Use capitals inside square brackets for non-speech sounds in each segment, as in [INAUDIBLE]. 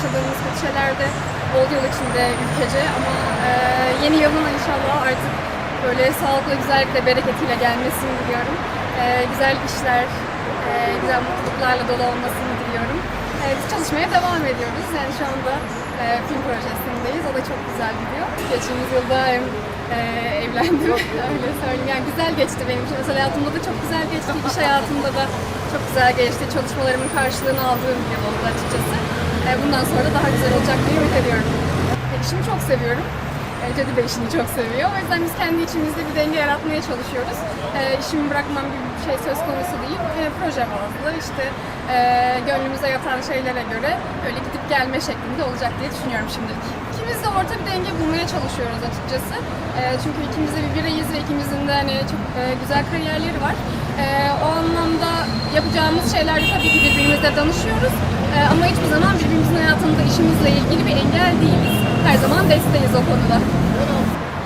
yaşadığımız kötü şeyler de oldu yıl içinde ülkece ama e, yeni yılın inşallah artık böyle sağlıklı, güzellikle, bereketiyle gelmesini diliyorum. E, güzel işler, e, güzel mutluluklarla dolu olmasını diliyorum. E, biz çalışmaya devam ediyoruz. Yani şu anda e, film projesindeyiz. O da çok güzel gidiyor. Geçtiğimiz yılda hem e, evlendim, [LAUGHS] öyle söyleyeyim. Yani güzel geçti benim için. Özel hayatımda da çok güzel geçti. İş hayatımda da çok güzel geçti. Çalışmalarımın karşılığını aldığım bir yıl oldu açıkçası. E, bundan sonra da daha güzel olacak diye ümit ediyorum. E, işimi çok seviyorum. E, Cadı da işini çok seviyor. O yüzden biz kendi içimizde bir denge yaratmaya çalışıyoruz. E, işimi bırakmam gibi bir şey söz konusu değil. E, proje bazlı işte e, gönlümüze yatan şeylere göre öyle gidip gelme şeklinde olacak diye düşünüyorum şimdilik. İkimiz de orta bir denge bulmaya çalışıyoruz açıkçası. E, çünkü ikimiz de bir bireyiz ve ikimizin de hani çok e, güzel kariyerleri var. E, o anlamda yapacağımız şeylerde tabii ki birbirimizle danışıyoruz. E, ama hiçbir zaman birbirimizin hayatında işimizle ilgili bir engel değiliz. Her zaman desteğiz o konuda.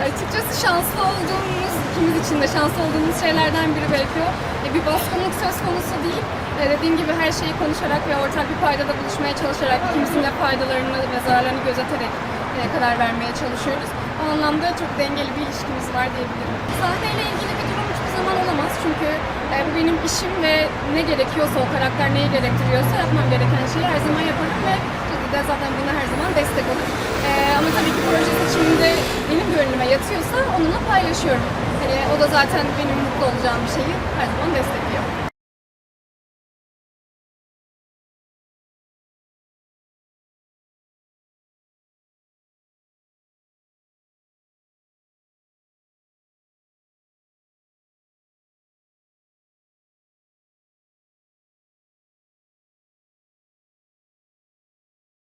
Açıkçası şanslı olduğumuz, ikimiz için de şanslı olduğumuz şeylerden biri belki o. E, bir baskınlık söz konusu değil. E, dediğim gibi her şeyi konuşarak ve ortak bir paydada buluşmaya çalışarak, ikimizin de faydalarını ve zararlarını gözeterek karar vermeye çalışıyoruz. O anlamda çok dengeli bir ilişkimiz var diyebilirim. Sahneyle ilgili bir durum hiçbir zaman olamaz çünkü e, bu benim işim ve ne gerekiyorsa, o karakter neyi gerektiriyorsa yapmam gereken şeyi her zaman yaparım ve da zaten buna her zaman destek olur. E, ama tabii ki proje seçiminde benim gönlüme yatıyorsa onunla paylaşıyorum. Hani o da zaten benim mutlu olacağım bir şeyi her zaman destekliyor.